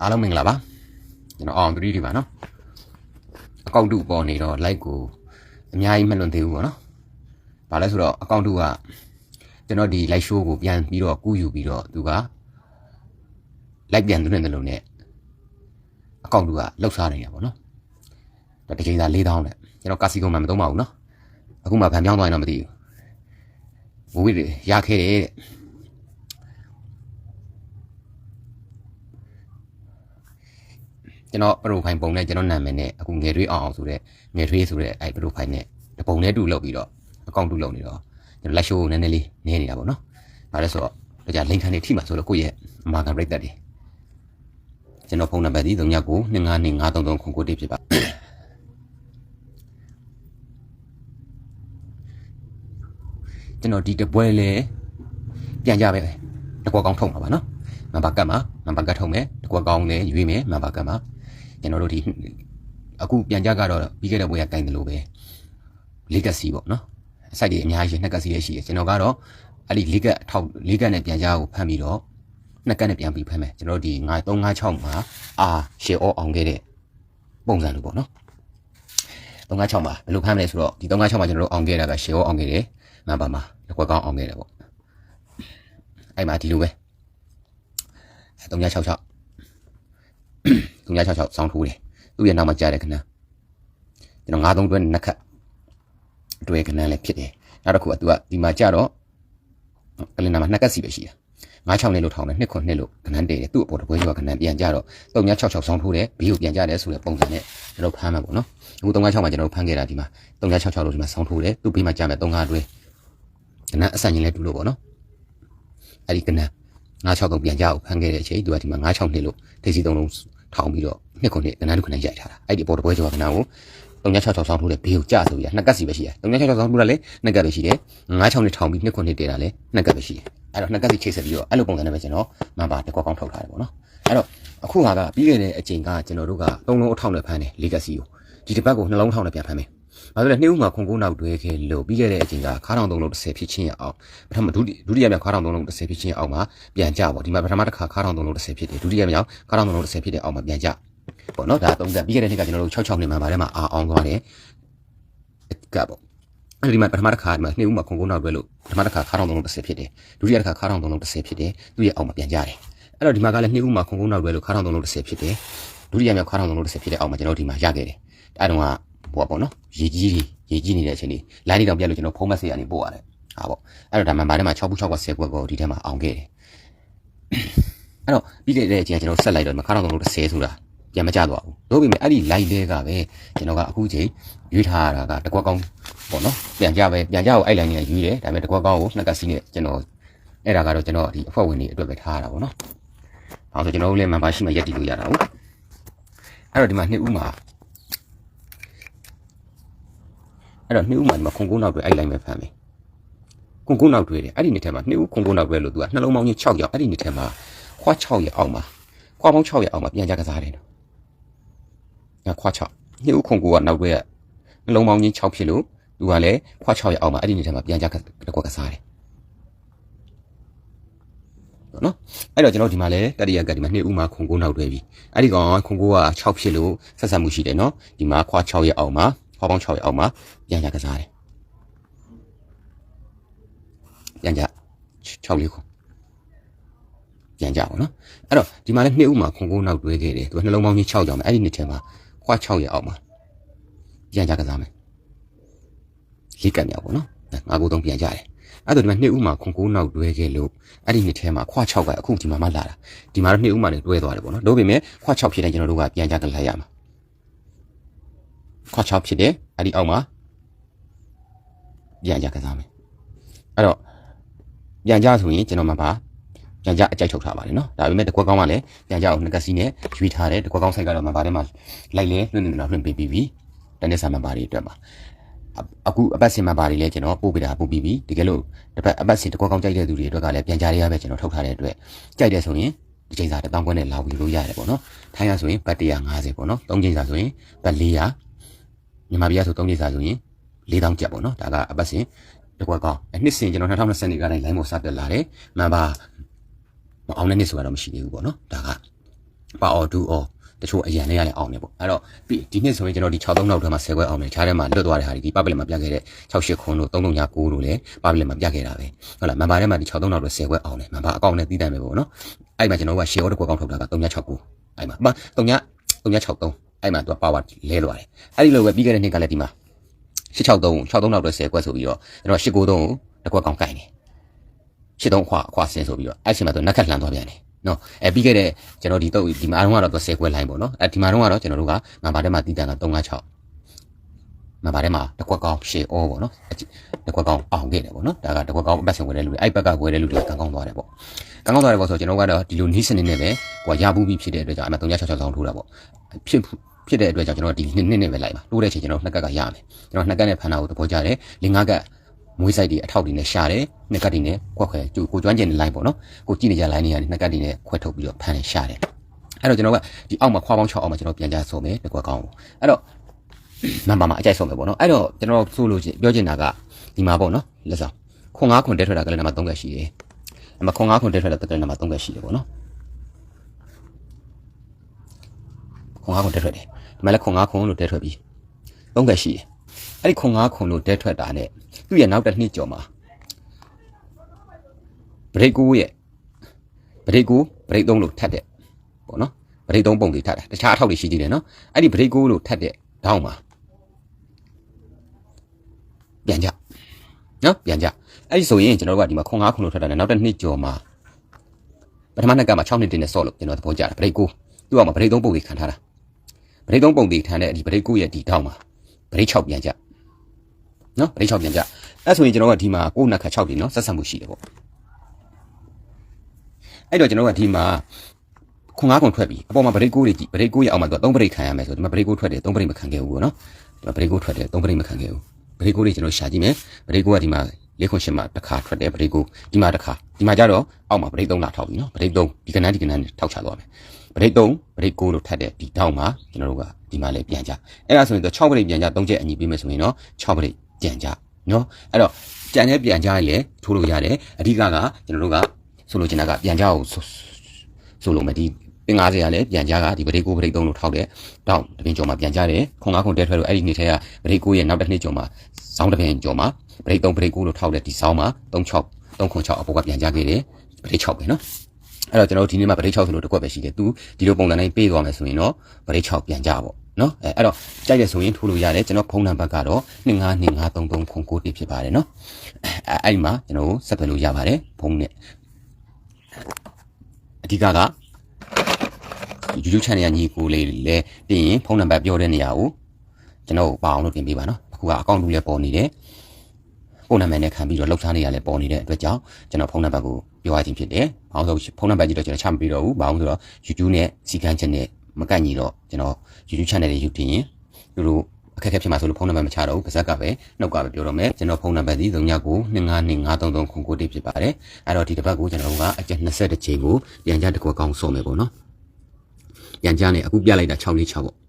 အားလုံးမင်္ဂလာပါကျွန်တော်အောင်3ဒီပါနော်အကောင့်တူပေါ်နေတော့ like ကိုအများကြီးမလွန်သေးဘူးပေါ့နော်ဘာလဲဆိုတော့အကောင့်တူကကျွန်တော်ဒီ live show ကိုပြန်ပြီးတော့ကူးယူပြီးတော့သူက like ပြန်သွင်းတယ်လို့ねအကောင့်တူကလှုပ်ရှားနေတာပေါ့နော်ဒါတစ်ချိန်သာ4000နဲ့ကျွန်တော်ကာစီကုံမှမသုံးပါဘူးနော်အခုမှဗန်ပြောင်းသွားရင်တော့မသိဘူးဝိဝိရခဲ့တယ်တဲ့ ကျွန်တော် profile ပုံနဲ့ကျွန်တော်နာမည်နဲ့အခုငယ်ထွေးအောင်အောင်ဆိုတဲ့ငယ်ထွေးဆိုတဲ့အဲ profile နဲ့တပုံနဲ့တူလုပ်ပြီးတော့ account တူလုပ်နေတော့ကျွန်တော် live show ကိုနည်းနည်းလေးနေနေတာပေါ့နော်။ဒါလည်းဆိုတော့ဒါကြ link ခံနေထိမှာဆိုတော့ကိုယ့်ရဲ့အမာခံ rate တက်တယ်။ကျွန်တော်ဖုန်းနံပါတ်ဒီ39 295339ဖြစ်ပါကျွန်တော်ဒီတပွဲလဲပြန်ကြပဲတကွက်ကောင်းထုံမှာပါနော်။မဘာကတ်မှာမဘာကတ်ထုံမယ်တကွက်ကောင်းလဲရွေးမယ်မဘာကတ်မှာ ကျွန်တော်တို့ဒီအခုပြန်ကြကတော့ပြီးခဲ့တဲ့ဘွေကကင်တယ်လို့ပဲလေးကက်စီပေါ့နော်အစိုက်တွေအများကြီးနှစ်ကက်စီလည်းရှိတယ်ကျွန်တော်ကတော့အဲ့ဒီလေးကက်ထောက်လေးကက်နဲ့ပြန်ကြကိုဖမ်းပြီးတော့နှစ်ကက်နဲ့ပြန်ပြီးဖမ်းမယ်ကျွန်တော်တို့ဒီ9356မှာအာရှေအောအောင်ခဲ့တဲ့ပုံစံလိုပေါ့နော်356မှာဘယ်လိုဖမ်းမလဲဆိုတော့ဒီ356မှာကျွန်တော်တို့အောင်ခဲ့တာကရှေအောအောင်ခဲ့တယ်မပါမှာလက်ကွက်ကောင်းအောင်ခဲ့တယ်ပေါ့အဲ့မှာဒီလိုပဲ366 366ဆောင်းထိုးတယ်သူ့ရဲ့နောက်မှာကြားတယ်ခဏကျွန်တော်93တွဲနှစ်ခတ်တွဲခဏလည်းဖြစ်တယ်နောက်တစ်ခုကသူကဒီမှာကြာတော့ကလင်နာမှာနှစ်ကတ်စီပဲရှိတာ96နှစ်လို့ထောင်းတယ်နှစ်ခွနှစ်လို့ခဏတည်တယ်သူ့အပေါ်တပွဲကျော်ခဏပြန်ကြတော့366ဆောင်းထိုးတယ်ဘီကိုပြန်ကြတယ်ဆိုတဲ့ပုံစံနဲ့ကျွန်တော်ဖမ်းမှာပေါ့နော်အခု396မှာကျွန်တော်ဖမ်းခဲ့တာဒီမှာ366လို့ဒီမှာဆောင်းထိုးတယ်သူ့ဘေးမှာကြာမယ်35တွဲခဏအဆန်ချင်းလဲတူလို့ပေါ့နော်အဲ့ဒီခဏ963ပြန်ကြအောင်ဖမ်းခဲ့တဲ့အချိန်သူကဒီမှာ96နှစ်လို့ဒိစီ3လုံး ထောင်းပြီးတော့နှစ်ခုနှစ်ကနန်းတစ်ခုနဲ့ရိုက်ထားတာအဲ့ဒီအပေါ်တပွဲကျော်ကနန်းကို366ဆောင်းထိုးတဲ့ဘေးကိုကြဆိုရနှစ်ကတ်စီပဲရှိတယ်366ဆောင်းထိုးတာလည်းနှစ်ကတ်ပဲရှိတယ်96နှစ်ထောင်းပြီးနှစ်ခုနှစ်တည်တာလည်းနှစ်ကတ်ပဲရှိတယ်အဲ့တော့နှစ်ကတ်စီချိတ်ဆက်ပြီးတော့အဲ့လိုပုံစံနဲ့ပဲကျွန်တော်မန်ပါတစ်ကွက်ကောင်းထုတ်ထားတယ်ပေါ့နော်အဲ့တော့အခုကပြီးခဲ့တဲ့အချိန်ကကျွန်တော်တို့က3လုံးအထောက်နဲ့ဖမ်းတယ်လေးကတ်စီကိုဒီတစ်ပတ်ကိုနှလုံးထောက်နဲ့ပြန်ဖမ်းမယ် ဘာလို့လဲနှိမ့်ဦးမှာခွန်ကိုးနောက်တွဲခဲ့လို့ပြီးခဲ့တဲ့အချိန်ကခါထောင်သုံးလုံး30ဖြစ်ချင်းရအောင်ပထမဒုတိဒုတိယမြောက်ခါထောင်သုံးလုံး30ဖြစ်ချင်းအောင်မှာပြန်ကြပေါ့ဒီမှာပထမတစ်ခါခါထောင်သုံးလုံး30ဖြစ်တယ်ဒုတိယမြောက်ခါထောင်သုံးလုံး30ဖြစ်တဲ့အောင်မှာပြန်ကြပေါ့နော်ဒါသုံးသက်ပြီးခဲ့တဲ့နှစ်ကကျွန်တော်တို့66နှစ်မှာဗာထဲမှာအာအောင်သွားတယ်ကပေါ့အဲ့ဒီမှာပထမတစ်ခါဒီမှာနှိမ့်ဦးမှာခွန်ကိုးနောက်တွဲလို့ပထမတစ်ခါခါထောင်သုံးလုံး30ဖြစ်တယ်ဒုတိယတစ်ခါခါထောင်သုံးလုံး30ဖြစ်တယ်သူ့ရဲ့အောင်မှာပြန်ကြတယ်အဲ့တော့ဒီမှာကလည်းနှိမ့်ဦးမှာခွန်ကိုးနောက်တွဲလို့ခါထောင်သုံးလုံး30ဖြစ်တယ်ဒုတိယမြောက်ခါထောင်သုံးလုံး30ဖြစ်တဲ့အောင်မှာကျွန်တော်ဒီမှာရခဲ့တယ်အဲ့တော့က ဟိုပေါ့နော်ရေကြီးတွေရေကြီးနေတဲ့အချိန်လေးလိုင်းလေးတောင်ပြတ်လို့ကျွန်တော်ဖုံးမက်ဆေးကနေပို့ရတယ်ဟာပေါ့အဲ့တော့ဒါမှမထဲမှာ6ဘူး6က10ကွက်ကိုဒီထဲမှာအောင်ခဲ့တယ်အဲ့တော့ပြီးခဲ့တဲ့အချိန်ကကျွန်တော်ဆက်လိုက်တော့ခါထောင်သုံးလုံး30ဆိုတာပြန်မကြတော့ဘူးလို့ပြီမဲ့အဲ့ဒီ live တွေကပဲကျွန်တော်ကအခုချိန်ရွေးထားရတာကတကွက်ကောင်းပေါ့နော်ပြန်ကြပဲပြန်ကြကိုအဲ့ line နဲ့ရွေးတယ်ဒါပေမဲ့တကွက်ကောင်းကိုနှစ်ကစီးနဲ့ကျွန်တော်အဲ့ဒါကတော့ကျွန်တော်ဒီအဖွဲ့ဝင်တွေအတွက်ပဲထားရတာပေါ့နော်ဒါဆိုကျွန်တော်တို့လည်း member ရှိမှရက်တည်လို့ရတာဟုတ်အဲ့တော့ဒီမှာနှစ်ဦးမှာ အဲ့တော့နှစ်ဦးမှာဒီမှာခွန်ကုန်းနောက်တွေအဲ့ line ပဲဖမ်းမယ်ခွန်ကုန်းနောက်တွေတယ်အဲ့ဒီနှစ်ထဲမှာနှစ်ဦးခွန်ကုန်းနောက်တွေလို့သူကနှလုံးပေါင်းကြီး6ရောက်အဲ့ဒီနှစ်ထဲမှာခွား6ရောက်အောင်မှာခွားပေါင်း6ရောက်အောင်မှာပြန်ကြကစားတယ်နော်ငါခွား6နှစ်ဦးခွန်ကုန်းကနောက်တွေကနှလုံးပေါင်းကြီး6ဖြစ်လို့သူကလည်းခွား6ရောက်အောင်မှာအဲ့ဒီနှစ်ထဲမှာပြန်ကြကကွက်ကစားတယ်နော်အဲ့တော့ကျွန်တော်ဒီမှာလဲတတိယကဒီမှာနှစ်ဦးမှာခွန်ကိုးနောက်တွဲပြီအဲ့ဒီကောင်ခွန်ကိုးက6ဖြစ်လို့ဆက်ဆက်မှုရှိတယ်နော်ဒီမှာခွာ6ရဲ့အောက်မှာ ခွာပေါင်း6ရဲ့အောက်မှာပြန်ကြကစားတယ်ပြန်ကြ6လေးခွန်ပြန်ကြပါနော်အဲ့တော့ဒီမှာလဲနှစ်ဦးမှာခွန်ကိုးနောက်တွဲခဲ့တယ်သူကနှလုံးပေါင်းကြီး6ကြောင်မယ်အဲ့ဒီနှစ်ထဲမှာခွာ6ရဲ့အောက်မှာပြန်ကြကစားမယ်လေးကံမြောက်ပေါ့နော်ငါကိုသုံးပြန်ကြတယ်အဲ့တော့ဒီမှာနှစ်ဦးမှာခွန်ကိုးနောက်တွဲခဲ့လို့အဲ့ဒီနှစ်ထဲမှာခွာ6ကအခုဒီမှာမှလာတာဒီမှာတော့နှစ်ဦးမှာနေတွဲသွားတယ်ပေါ့နော်လို့ပေမဲ့ခွာ6ဖြစ်တဲ့ကျွန်တော်တို့ကပြန်ကြကလိုက်ရမှာ ခွာ6ဖြစ်တယ်အဲ့ဒီအောက်မှာပြန်ကြကစားမယ်အဲ့တော့ပြန်ကြဆိုရင်ကျွန်တော်မှပါပြန်ကြအကြိုက်ထုတ်ထားပါတယ်နော်ဒါပေမဲ့တကွက်ကောင်းကလည်းပြန်ကြအောင်နှစ်ကစီနဲ့ရွေးထားတယ်တကွက်ကောင်းဆိုင်ကတော့မှပါထဲမှာလိုက်လဲလွှင့်နေတာလွှင့်ပေးပြီးပြီတနေ့စာမှပါတွေအတွက်မှာအခုအပတ်စင်မှာပါတယ်လဲကျွန်တော်ပို့ပြတာပို့ပြီးပြီတကယ်လို့တစ်ပတ်အပတ်စင်တကွက်ကောင်းကြိုက်တဲ့သူတွေအတွက်ကလည်းပြန်ကြားရရပဲကျွန်တော်ထုတ်ထားတဲ့အတွက်ကြိုက်တယ်ဆိုရင်ဒီချိန်စာတစ်တောင်းခွဲနဲ့လာပြီးလို့ရတယ်ပေါ့နော်ထိုင်းရဆိုရင်ဘတ်150ပေါ့နော်သုံးချိန်စာဆိုရင်ဘတ်400 မြန်မာပြည်ကဆိုသုံးချိန်စာဆိုရင်4000ကျပ်ပေါ့နော်ဒါကအပတ်စင်တကွက်ကောင်းအနှစ်စင်ကျွန်တော်2020နေကတိုင်းလိုင်းပေါ်စတက်လာတယ်မှန်ပါမအောင်တဲ့နှစ်ဆိုတော့မရှိသေးဘူးပေါ့နော်ဒါကပါအော်ဒူအော်တချို့အရန်လေးရလည်းအောင်နေပေါ့အဲ့တော့ပြီးဒီနှစ်ဆိုရင်ကျွန်တော်ဒီ63နောက်ထဲမှာ10ခွဲအောင်နေခြားထဲမှာလွတ်သွားတဲ့ဟာတွေဒီပပလက်မှာပြခဲ့တဲ့68ခွန်းတို့339တို့လည်းပပလက်မှာပြခဲ့တာပဲဟုတ်လားမန်ပါထဲမှာဒီ63နောက်တော့10ခွဲအောင်နေမန်ပါအကောင့်နဲ့တီးတတ်မယ်ပေါ့နော်အဲ့မှာကျွန်တော်က share တစ်ခွက်ကောက်ထုတ်တာက369အဲ့မှာမ3 363 အဲ့မှာသူက power လဲလွားတယ်အဲ့ဒီလိုပဲပြီးခဲ့တဲ့နှစ်ကလည်းဒီမှာ663 63နောက်တော့10ခွက်ဆိုပြီးတော့ကျွန်တော်893ကိုတစ်ခွက်ကောင်းကိုင်တယ်83ခွာခွာဆင်းဆိုပြီးတော့အဲ့ချိန်မှာသူနက်ခတ်လှမ်းသွားပြန်တယ်နော်အဲပြီးခဲ့တဲ့ကျွန်တော်ဒီတော့ဒီမှာတော့ကတော့10ခွဲလိုင်းပေါ့နော်အဲဒီမှာတော့ကတော့ကျွန်တော်တို့ကမဘာထဲမှာတည်တံက356 မဘာထဲမှာတကွက်ကောင်းရှေအောပေါ့နော်တကွက်ကောင်းအောင်ခဲ့တယ်ပေါ့နော်ဒါကတကွက်ကောင်းအပတ်စဉ်ဝင်တဲ့လူတွေအဲ့ဘက်ကဝယ်တဲ့လူတွေကကောင်းကောင်းသွားတယ်ပေါ့ကောင်းကောင်းသွားတယ်ပေါ့ဆိုကျွန်တော်ကတော့ဒီလိုနီးစနစ်နဲ့ပဲဟိုရဘူးပြီးဖြစ်တဲ့အတွက်ကြောင့်အမှ366ဆောင်ထိုးတာပေါ့ဖြစ်ဖြစ်တဲ့အတွက်ကြောင့်ကျွန်တော်ဒီနှစ်နှစ်နဲ့ပဲလိုက်ပါတိုးတဲ့ချိန်ကျွန်တော်နှစ်ကက်ကရမယ်ကျွန်တော်နှစ်ကက်နဲ့ဖန်တာကိုသဘောကျတယ်လင်ငါးကက်မွေးဆိုင်တွေအထောက်တွေနဲ့ရှာတယ်နှစ်ကတ်တွေနဲ့ခွက်ခွဲကိုကျွမ်းကျင်တဲ့ line ပေါ့နော်ကိုကြည့်နေကြ line တွေကနေနှစ်ကတ်တွေနဲ့ခွက်ထုတ်ပြီးတော့ဖန်နေရှာတယ်အဲ့တော့ကျွန်တော်ကဒီအောက်မှာခွာပေါင်း6အောက်မှာကျွန်တော်ပြန်ကြဆုံးမယ်တကွက်ကောင်းကိုအဲ့တော့ နံပါတ်မှာအကြိုက်ဆုံးမယ်ပေါ့နော်အဲ့တော့ကျွန်တော်ဆိုလို့ပြောချင်တာကဒီမှာပေါ့နော်လက်ဆောင်ခွန်9ခွန်တဲထွက်တာကလည်းနံပါတ်3ကရှိတယ်နံပါတ်ခွန်9ခွန်တဲထွက်တာကလည်းနံပါတ်3ကရှိတယ်ပေါ့နော်ခွန်9ခွန်တဲထွက်တယ်ဒီမှာလည်းခွန်9ခွန်လို့တဲထွက်ပြီး3ကရှိတယ်အဲ့ဒီခွန်9ခွန်လို့တဲထွက်တာ ਨੇ သူ့ရဲ့နောက်တစ်နှစ်ကျော်မှာဗရိတ်ကူရဲ့ဗရိတ်ကူဗရိတ်သုံးလို့ထပ်တဲ့ပေါ့နော်ဗရိတ်သုံးပုံတွေထပ်တာတခြားအထောက်တွေရှိသေးတယ်နော်အဲ့ဒီဗရိတ်ကူလို့ထပ်တဲ့တောင်းမှာ ပြန်ကြနော်ပြန်ကြအဲ့ဒီဆိုရင်ကျွန်တော်တို့ကဒီမှာခွန်9ခွန်လို့ထပ်တာနဲ့နောက်တစ်နှစ်ကျော်မှာပထမနှစ်ကမှာ6နှစ်တင်နဲ့ဆော့လို့ကျွန်တော်သဘောကျတာဗရိတ်ကူသူ့အောင်မှာဗရိတ်သုံးပုံတွေခံထားတာဗရိတ်သုံးပုံတွေထမ်းတဲ့ဒီဗရိတ်ကူရဲ့ဒီတောင်းမှာဗရိတ်6ပြန်ကြနော်ဗရိတ်6ပြန်ကြအဲ့ဆိုရင်ကျွန်တော်ကဒီမှာကိုယ်နှစ်ခါ6ပြီနော်ဆက်ဆက်မှုရှိတယ်ပေါ့အဲ့တော့ကျွန်တော်ကဒီမှာခွန်ငါးခွန်ထွက်ပြီအပေါ်မှာဗရိတ်ကိုတွေကြည့်ဗရိတ်ကိုရအောင်မှာသူက3ဗရိတ်ခံရမယ်ဆိုဒီမှာဗရိတ်ကိုထွက်တယ်3ဗရိတ်မခံခဲ့ဘူးပေါ့နော်ဒီမှာဗရိတ်ကိုထွက်တယ်3ဗရိတ်မခံခဲ့ဘူး ဗရိတ်ကိုတွေကျွန်တော်ရှာကြည့်မယ်ဗရိတ်ကိုကဒီမှာလေးခွန်ရှင်းမှာတစ်ခါထွက်တယ်ဗရိတ်ကိုဒီမှာတစ်ခါဒီမှာကျတော့အောက်မှာဗရိတ်3လာထောက်ပြီနော်ဗရိတ်3ဒီကနန်းဒီကနန်းထောက်ချသွားမယ်ဗရိတ်3ဗရိတ်6လို့ထပ်တဲ့ဒီတောင်းမှာကျွန်တော်တို့ကဒီမှာလည်းပြန်ကြအဲ့ဒါဆိုရင်တော့6ဗရိတ်ပြန်ကြ3ချက်အညီပေးမယ်ဆိုရင်တော့6ဗရိတ်ပြန်ကြနော်အဲ့တော့ကြံတဲ့ပြန်ကြရင်လည်းထိုးလို့ရတယ်အဓိကကကျွန်တော်တို့ကဆိုလိုချင်တာကပြန်ကြအောင်ဆိုလိုမယ်ဒီ ပင်90ကလည်းပြန်ကြကဒီဗရိတ်ကိုဗရိတ်3လို့ထောက်တယ်တောင်းတပင်ကျော်မှာပြန်ကြတယ်ခွန်9ခွန်တဲထွက်လို့အဲ့ဒီနေ့ထဲကဗရိတ်ကိုရဲ့နောက်တစ်နှစ်ကျော်မှာစောင်းတပင်ကျော်မှာဗရိတ်3ဗရိတ်9လို့ထောက်တယ်ဒီစောင်းမှာ36 3ခွန်6အပေါ်ကပြန်ကြခဲ့တယ်ဗရိတ်6ပဲနော်အဲ့တော့ကျွန်တော်တို့ဒီနေ့မှာဗရိတ်6ဆိုလို့တစ်ခွက်ပဲရှိတယ်သူဒီလိုပုံစံတိုင်းပေးသွားမယ်ဆိုရင်တော့ဗရိတ်6ပြန်ကြပါနော်အဲအဲ့တော့ကြိုက်တယ်ဆိုရင်ထိုးလို့ရတယ်ကျွန်တော်ဖုန်းနံပါတ်ကတော့29253309ဖြစ်ပါတယ်နော်အဲအဲ့ဒီမှာကျွန်တော်ဆက်သွယ်လို့ရပါတယ်ဖုန်းနဲ့အဓိကက YouTube channel ရညီကိုလေးလည်းပြီးရင်ဖုန်းနံပါတ်ပြောတဲ့နေရာကိုကျွန်တော်ပါအောင်လုပ်တင်ပေးပါနော်အခုကအကောင့်လူလည်းပေါ်နေတယ်ဖုန်းနံပါတ်နဲ့ခံပြီးတော့လောက်စားနေရလည်းပေါ်နေတဲ့အတွက်ကြောင့်ကျွန်တော်ဖုန်းနံပါတ်ကိုပြောရခြင်းဖြစ်တယ်။ဘာလို့ဆိုဖုန်းနံပါတ်ကြီးတော့ကျွန်တော်ချမပေးတော့ဘူး။ဘာလို့ဆိုတော့ YouTube နဲ့စီကန်းချက်နဲ့မကန့်ညီတော့ကျွန်တော် YouTube channel တွေယူတင်ရင်သူတို့အခက်အခဲဖြစ်မှာဆိုလို့ဖုန်းနံပါတ်မချတော့ဘူးပါဇက်ကပဲနှုတ်ကပဲပြောတော့မယ်ကျွန်တော်ဖုန်းနံပါတ်ဒီ3992533933ဖြစ်ပါတယ်အဲ့တော့ဒီတစ်ပတ်ကိုကျွန်တော်ကအကျက်20ချိန်ကိုပြန်ကြတကွက်ကောင်းဆုံးမယ်ပေါ့နော် ပြန်ကြနေအခုပြလိုက်တာ646ပေါ့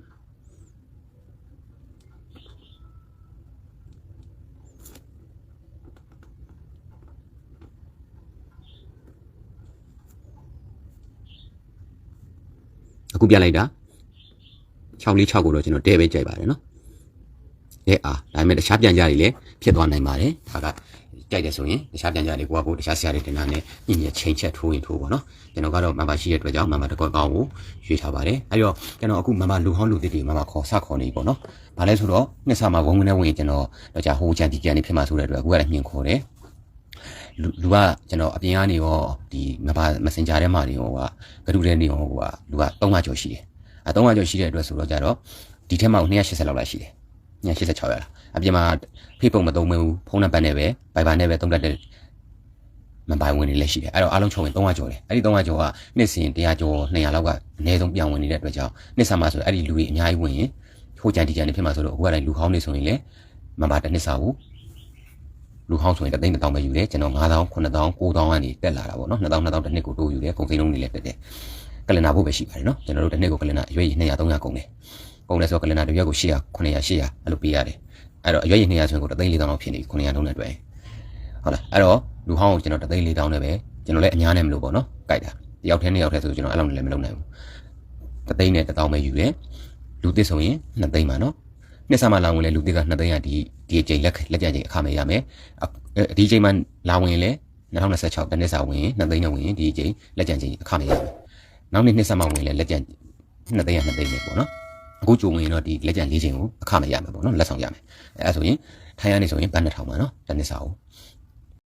အခုပြလိုက်တာ646ကိုတော့ကျွန်တော်တဲပဲကြိုက်ပါတယ်နော်။ တဲ့အားဒါပေမဲ့တခြားပြန်ကြတွေလည်းဖြစ်သွားနိုင်ပါတယ်။ဒါကကြိုက်တယ်ဆိုရင်တခြားပြန်ကြတွေကိုကကိုတခြားဆရာတွေတင်တာနဲ့ညင်ညချိန်ချက်ထိုးရင်ထိုးပါနော်။ကျွန်တော်ကတော့မမရှိတဲ့အတွက်ကြောင့်မမတကွက်ကောင်းကိုရွေးထားပါတယ်။အဲဒီတော့ကျွန်တော်အခုမမလူဟောင်းလူသစ်တွေမမခေါ်စခေါ်နေပေါ့နော်။ဘာလဲဆိုတော့နှစ်ဆမှာဝုန်းကနေဝင်ကျွန်တော်တော့ကြာဟိုချန်ဒီကန်နေဖြစ်မှာဆိုတဲ့အတွက်အခုကလည်းမြင်ခေါ်တယ်။လူလူကကျွန်တော်အပြင်ကနေရောဒီမဘာ messenger ထဲမှာနေရောကဂရုထဲနေရောကလူက300ကျော်ရှိတယ်အဲ300ကျော်ရှိတဲ့အတွက်ဆိုတော့ကြတော့ဒီထက်မှ280လောက်လာရှိတယ် 286ရလားအပြင်မှာ Facebook မသုံးမဘူးဖုန်းနံပါတ်နဲ့ပဲ Viber နဲ့ပဲသုံးတတ်တဲ့မပိုင်ဝင်နေလည်းရှိတယ်အဲ့တော့အားလုံးချုံရင်300ကျော်တယ်အဲ့ဒီ300ကျော်ကနှစ်စဉ်100ကျော်200လောက်ကအနည်းဆုံးပြောင်းဝင်နေတဲ့အတွက်ကြောင့်နှစ်ဆမှာဆိုအဲ့ဒီလူတွေအများကြီးဝင်ရင်ဟိုကြံဒီကြံနေဖြစ်မှာဆိုတော့အခုကလည်းလူဟောင်းနေဆိုရင်လည်းမဘာတစ်နှစ်စာကိုလူဟောင်းဆိုရင်တသိန်းတစ်တောင်ပဲယူတယ်ကျွန်တော်9000 9000 9000ကနေတက်လာတာပေါ့နော်2000 2000တစ်နှစ်ကိုတိုးယူတယ်ကုန်စည်နှုန်းတွေလည်းတက်တယ်ကလနာဖို့ပဲရှိပါတယ်နော်ကျွန်တော်တို့တစ်နေ့ကိုကလနာအရွယ်ကြီး200 300ကုန်တယ် ကုန်တယ်ဆိုတော့ကလနာတစ်ရွက်ကို800 900 800အဲ့လိုပေးရတယ်အဲ့တော့အရွယ်ကြီး200ဆိုရင်ကို3သိန်း4တောင်လောက်ဖြစ်နေ900လုံးနဲ့တွေ့ဟုတ်လားအဲ့တော့လူဟောင်းကိုကျွန်တော်3သိန်း4တောင်နဲ့ပဲကျွန်တော်လည်းအများနဲ့မလို့ပေါ့နော်ကြိုက်တာတယောက်တည်းနှစ်ယောက်တည်းဆိုကျွန်တော်အဲ့လောက်နဲ့လည်းမလုပ်နိုင်ဘူးတသိန်းနဲ့1000ပဲယူတယ်လူသစ်ဆိုရင်2သိန်းပါနော်နှစ်ဆမှလာဝင်လဲလူသစ်က2သိန်းကဒီဒီအချိန်လက်လက်ကျန်ချိန်အခမဲ့ရမယ်ဒီအချိန်မှလာဝင်လဲ2026တနှစ်စာဝင်2သိန်းနဲ့ဝင်ဒီအချိန်လက်ကျန်ချိန်အခမဲ့ရမယ်နောက်နှစ်နှစ်ဆမှဝင်လဲလက်ကျန်2သိန်းက2သိန်းပဲပေါ့နော် အခုကြုံဝင်တော့ဒီလက်ကျန်၄ချိန်ကိုအခမဲ့ရမယ်ပေါ့နော်လက်ဆောင်ရမယ်အဲဒါဆိုရင်ထိုင်ရနေဆိုရင်ဘတ်2000ပါနော်တနှစ်စာကို